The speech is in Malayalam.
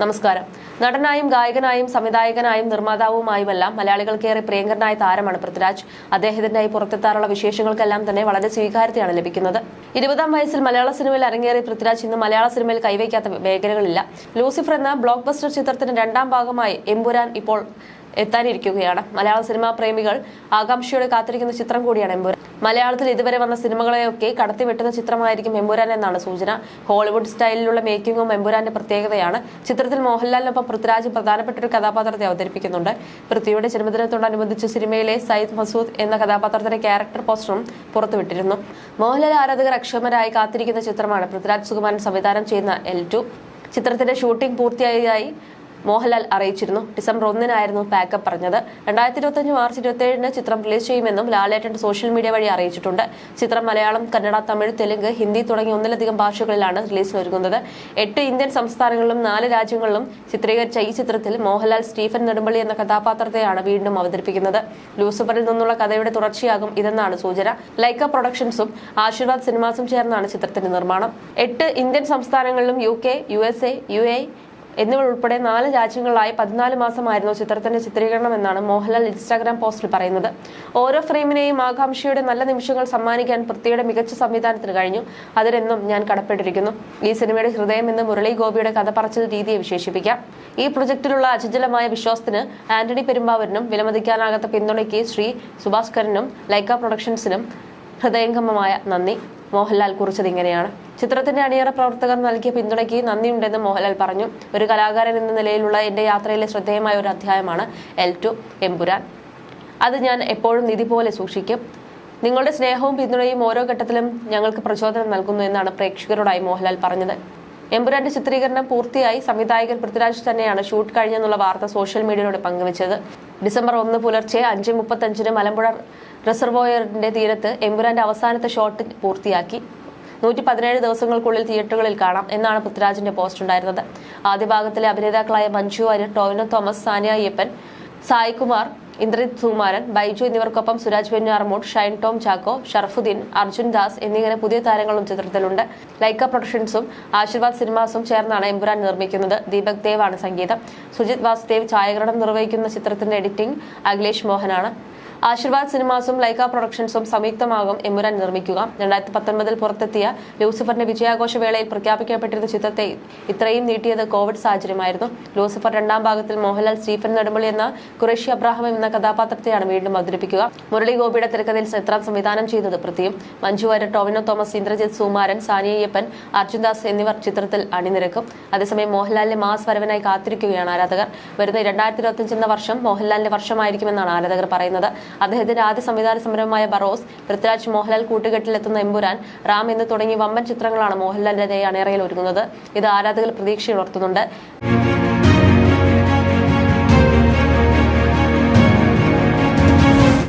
നമസ്കാരം. നടനായും ഗായകനായും സംവിധായകനായും നിർമ്മാതാവുമായുമെല്ലാം മലയാളികൾക്കേറെ പ്രിയങ്കരനായ താരമാണ് പൃഥ്വിരാജ്. അദ്ദേഹത്തിന്റെ ഈ പുറത്തെത്താറുള്ള വിശേഷങ്ങൾക്കെല്ലാം തന്നെ വളരെ സ്വീകാര്യതയാണ് ലഭിക്കുന്നത്. ഇരുപതാം വയസ്സിൽ മലയാള സിനിമയിൽ അരങ്ങേറിയ പൃഥ്വിരാജ് ഇന്ന് മലയാള സിനിമയിൽ കൈവയ്ക്കാത്ത മേഖലകളില്ല ലൂസിഫർ എന്ന ബ്ലോക്ക് ബസ്റ്റർ ചിത്രത്തിന്റെ രണ്ടാം ഭാഗമായി എമ്പുരാൻ ഇപ്പോൾ എത്താനിരിക്കുകയാണ്. മലയാള സിനിമാ പ്രേമികൾ ആകാംക്ഷയോടെ കാത്തിരിക്കുന്ന ചിത്രം കൂടിയാണ് എമ്പുരാൻ. മലയാളത്തിൽ ഇതുവരെ വന്ന സിനിമകളെയൊക്കെ കടത്തിവെട്ടുന്ന ചിത്രമായിരിക്കും എമ്പുരാൻ എന്നാണ് സൂചന. ഹോളിവുഡ് സ്റ്റൈലിലുള്ള മേക്കിംഗും എമ്പുരാന്റെ പ്രത്യേകതയാണ്. ചിത്രത്തിൽ മോഹൻലാലിനൊപ്പം പൃഥ്വിരാജ് പ്രധാനപ്പെട്ട ഒരു കഥാപാത്രത്തെ അവതരിപ്പിക്കുന്നുണ്ട്. പൃഥ്വിയുടെ ജന്മദിനത്തോടനുബന്ധിച്ച് സിനിമയിലെ സയ്യിദ് മസൂദ് എന്ന കഥാപാത്രത്തിന്റെ ക്യാരക്ടർ പോസ്റ്ററും പുറത്തുവിട്ടിരുന്നു. മോഹൻലാൽ ആരാധകർ അക്ഷമരായി കാത്തിരിക്കുന്ന ചിത്രമാണ് പൃഥ്വിരാജ് സുകുമാരൻ സംവിധാനം ചെയ്യുന്ന എൽ ചിത്രത്തിന്റെ ഷൂട്ടിംഗ് പൂർത്തിയായതായി മോഹൻലാൽ അറിയിച്ചിരുന്നു. ഡിസംബർ ഒന്നിനായിരുന്നു പാക്കപ്പ് പറഞ്ഞത്. രണ്ടായിരത്തി ഇരുപത്തഞ്ച് മാർച്ച് ഇരുപത്തിയേഴിന് ചിത്രം റിലീസ് ചെയ്യുമെന്നും ലാലേട്ടൻ സോഷ്യൽ മീഡിയ വഴി അറിയിച്ചിട്ടുണ്ട്. ചിത്രം മലയാളം കന്നഡ തമിഴ് തെലുങ്ക് ഹിന്ദി തുടങ്ങി ഒന്നിലധികം ഭാഷകളിലാണ് റിലീസിന് ഒരുങ്ങുന്നത്. എട്ട് ഇന്ത്യൻ സംസ്ഥാനങ്ങളിലും നാല് രാജ്യങ്ങളിലും ചിത്രീകരിച്ച ഈ ചിത്രത്തിൽ മോഹൻലാൽ സ്റ്റീഫൻ നെടുമ്പള്ളി എന്ന കഥാപാത്രത്തെയാണ് വീണ്ടും അവതരിപ്പിക്കുന്നത്. ലൂസിഫറിൽ നിന്നുള്ള കഥയുടെ തുടർച്ചയാകും ഇതെന്നാണ് സൂചന. ലൈക്ക പ്രൊഡക്ഷൻസും ആശീർവാദ് സിനിമാസും ചേർന്നാണ് ചിത്രത്തിന്റെ നിർമ്മാണം. എട്ട് ഇന്ത്യൻ സംസ്ഥാനങ്ങളിലും U K U S A U A എന്നിവ ഉൾപ്പെടെ നാല് രാജ്യങ്ങളിലായി പതിനാല് മാസമായിരുന്നു ചിത്രത്തിന്റെ ചിത്രീകരണം എന്നാണ് മോഹൻലാൽ ഇൻസ്റ്റാഗ്രാം പോസ്റ്റിൽ പറയുന്നത്. ഓരോ ഫ്രെയിമിനെയും ആകാംക്ഷയുടെ നല്ല നിമിഷങ്ങൾ സമ്മാനിക്കാൻ പൃഥ്വിയുടെ മികച്ച സംവിധാനത്തിന് കഴിഞ്ഞു. അതിനെന്നും ഞാൻ കടപ്പെട്ടിരിക്കുന്നു. ഈ സിനിമയുടെ ഹൃദയം എന്ന് മുരളി ഗോപിയുടെ കഥ പറച്ചിൽ രീതിയെ വിശേഷിപ്പിക്കാം. ഈ പ്രൊജക്ടിലുള്ള അചഞ്ചലമായ വിശ്വാസത്തിന് ആന്റണി പെരുമ്പാവൂരിനും വിലമതിക്കാനാകാത്ത പിന്തുണയ്ക്ക് ശ്രീ സുഭാസ്കരനും ലൈക്ക പ്രൊഡക്ഷൻസിനും ഹൃദയംഗമമായ നന്ദി. മോഹൻലാൽ കുറിച്ചത് ഇങ്ങനെയാണ്. ചിത്രത്തിന്റെ അണിയറ പ്രവർത്തകർ നൽകിയ പിന്തുണയ്ക്ക് നന്ദിയുണ്ടെന്ന് മോഹൻലാൽ പറഞ്ഞു. ഒരു കലാകാരൻ എന്ന നിലയിലുള്ള എന്റെ യാത്രയിലെ ശ്രദ്ധേയമായ ഒരു അധ്യായമാണ് എൽ ടു എമ്പുരാൻ. അത് ഞാൻ എപ്പോഴും നിധി പോലെ സൂക്ഷിക്കും. നിങ്ങളുടെ സ്നേഹവും പിന്തുണയും ഓരോ ഘട്ടത്തിലും ഞങ്ങൾക്ക് പ്രചോദനം നൽകുന്നു എന്നാണ് പ്രേക്ഷകരോടായി മോഹൻലാൽ പറഞ്ഞത്. എമ്പുരാന്റെ ചിത്രീകരണം പൂർത്തിയായി സംവിധായകൻ പൃഥ്വിരാജ് തന്നെയാണ് ഷൂട്ട് കഴിഞ്ഞെന്നുള്ള വാർത്ത സോഷ്യൽ മീഡിയയിലൂടെ പങ്കുവച്ചത്. ഡിസംബർ ഒന്ന് പുലർച്ചെ അഞ്ച് മുപ്പത്തഞ്ചിന് മലമ്പുഴ റിസർവോയറിന്റെ തീരത്ത് എമ്പുരാന്റെ അവസാനത്തെ ഷോട്ട് പൂർത്തിയാക്കി. നൂറ്റി പതിനേഴ് ദിവസങ്ങൾക്കുള്ളിൽ തിയേറ്ററുകളിൽ കാണാം എന്നാണ് പൃഥ്വിരാജിന്റെ പോസ്റ്റ് ഉണ്ടായിരുന്നത്. ആദ്യ ഭാഗത്തിലെ അഭിനേതാക്കളായ മഞ്ജു വാര്യർ ടോവിനോ തോമസ് സാനിയ അയ്യപ്പൻ സായികുമാർ ഇന്ദ്രജിത് സുകുമാരൻ ബൈജു എന്നിവർക്കൊപ്പം സുരാജ് വെഞ്ഞാറമൂട് ഷൈൻ ടോം ചാക്കോ ഷർഫുദ്ദീൻ അർജുൻ ദാസ് എന്നിങ്ങനെ പുതിയ താരങ്ങളും ചിത്രത്തിലുണ്ട്. ലൈക്ക പ്രൊഡക്ഷൻസും ആശീർവാദ് സിനിമാസും ചേർന്നാണ് എമ്പുരാൻ നിർമ്മിക്കുന്നത്. ദീപക് ദേവ് ആണ് സംഗീതം. സുജിത് വാസുദേവ് ഛായാഗ്രഹണം നിർവഹിക്കുന്ന ചിത്രത്തിന്റെ എഡിറ്റിംഗ് അഖിലേഷ് മോഹനാണ്. ആശീർവാദ് സിനിമാസും ലൈക്ക പ്രൊഡക്ഷൻസും സംയുക്തമാകും എമുരാൻ നിർമ്മിക്കുക. രണ്ടായിരത്തി പത്തൊൻപതിൽ പുറത്തെത്തിയ ലൂസിഫറിന്റെ വിജയാഘോഷ വേളയിൽ പ്രഖ്യാപിക്കപ്പെട്ടിരുന്ന ചിത്രത്തെ ഇത്രയും നീട്ടിയത് കോവിഡ് സാഹചര്യമായിരുന്നു. ലൂസിഫർ രണ്ടാം ഭാഗത്തിൽ മോഹൻലാൽ സ്റ്റീഫൻ നെടുമ്പള്ളി എന്ന കുറേഷി അബ്രാഹം എന്ന കഥാപാത്രത്തെയാണ് വീണ്ടും അവതരിപ്പിക്കുക. മുരളി ഗോപിയുടെ തിരക്കഥയിൽ ചിത്രം സംവിധാനം ചെയ്തത് പൃഥ്വിയും മഞ്ജു വാര്യർ ടോവിനോ തോമസ് ഇന്ദ്രജിത് സുമാരൻ സാനിയയ്യപ്പൻ അർജുൻദാസ് എന്നിവർ ചിത്രത്തിൽ അണിനിരക്കും. അതേസമയം മോഹൻലാലിന്റെ മാസ് വരവിനായി കാത്തിരിക്കുകയാണ് ആരാധകർ. വരുന്ന രണ്ടായിരത്തി ഇരുപത്തിയഞ്ച് എന്ന വർഷം മോഹൻലാലിന്റെ വർഷമായിരിക്കുമെന്നാണ് ആരാധകർ പറയുന്നത്. അദ്ദേഹത്തിന്റെ ആദ്യ സംവിധാന സമരമായ ബറോസ് പൃഥ്വിരാജ് മോഹൻലാൽ കൂട്ടുകെട്ടിലെത്തുന്ന എമ്പുരാൻ റാം എന്ന് തുടങ്ങിയ വമ്പൻ ചിത്രങ്ങളാണ് മോഹൻലാലിന്റെ അണിയറയിൽ ഒരുങ്ങുന്നത്. ഇത് ആരാധകർ പ്രതീക്ഷയുണർത്തുന്നുണ്ട്